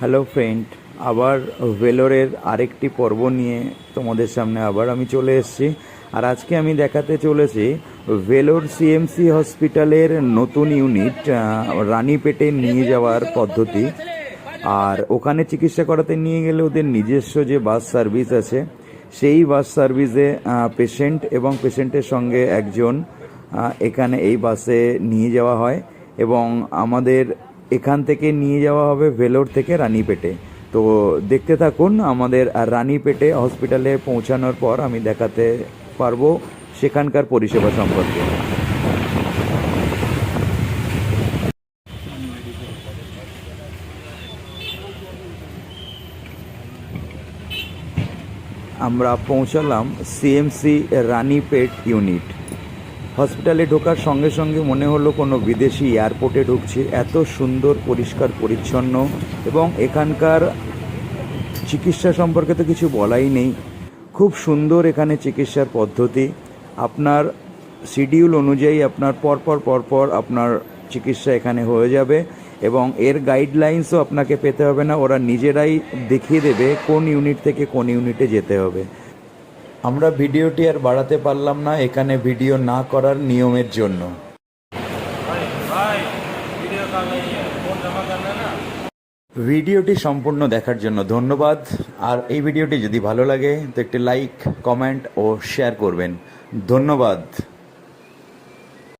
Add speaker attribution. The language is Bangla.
Speaker 1: হ্যালো ফ্রেন্ড আবার ভেলোরের আরেকটি পর্ব নিয়ে তোমাদের সামনে আবার আমি চলে এসেছি। আর আজকে আমি দেখাতে চলেছি ভেলোর সিএমসি হসপিটালের নতুন ইউনিট রানীপেটে নিয়ে যাওয়ার পদ্ধতি। আর ওখানে চিকিৎসা করাতে নিয়ে গেলে ওদের নিজস্ব যে বাস সার্ভিস আছে, সেই বাস সার্ভিসে পেশেন্ট এবং পেশেন্টের সঙ্গে একজন এখানে এই বাসে নিয়ে যাওয়া হয়। এবং আমাদের এখান থেকে নিয়ে যাওয়া হবে ভেলোর থেকে রানীপেটে। তো দেখতে থাকুন, আমাদের রানীপেটে হসপিটালে পৌঁছানোর পর আমি দেখাতে পারব সেখানকার পরিষেবা সম্পর্কে। আমরা পৌঁছালাম সিএমসি রানীপেট ইউনিট। হসপিটালে ঢোকার সঙ্গে সঙ্গে মনে হলো কোনো বিদেশি এয়ারপোর্টে ঢুকছি। এত সুন্দর, পরিষ্কার, পরিচ্ছন্ন এবং এখানকার চিকিৎসা সম্পর্কে তো কিছু বলাই নেই। খুব সুন্দর এখানে চিকিৎসার পদ্ধতি। আপনার শিডিউল অনুযায়ী আপনার পরপর পরপর আপনার চিকিৎসা এখানে হয়ে যাবে এবং এর গাইডলাইন্সও আপনাকে পেতে হবে না। ওরা নিজেরাই দেখিয়ে দেবে কোন ইউনিট থেকে কোন ইউনিটে যেতে হবে। আমরা ভিডিওটি আর বাড়াতে পারলাম না এখানে ভিডিও না করার নিয়মের জন্য। ভিডিওটি সম্পূর্ণ দেখার জন্য ধন্যবাদ। আর এই ভিডিওটি যদি ভালো লাগে, তো একটি লাইক, কমেন্ট ও শেয়ার করবেন। ধন্যবাদ।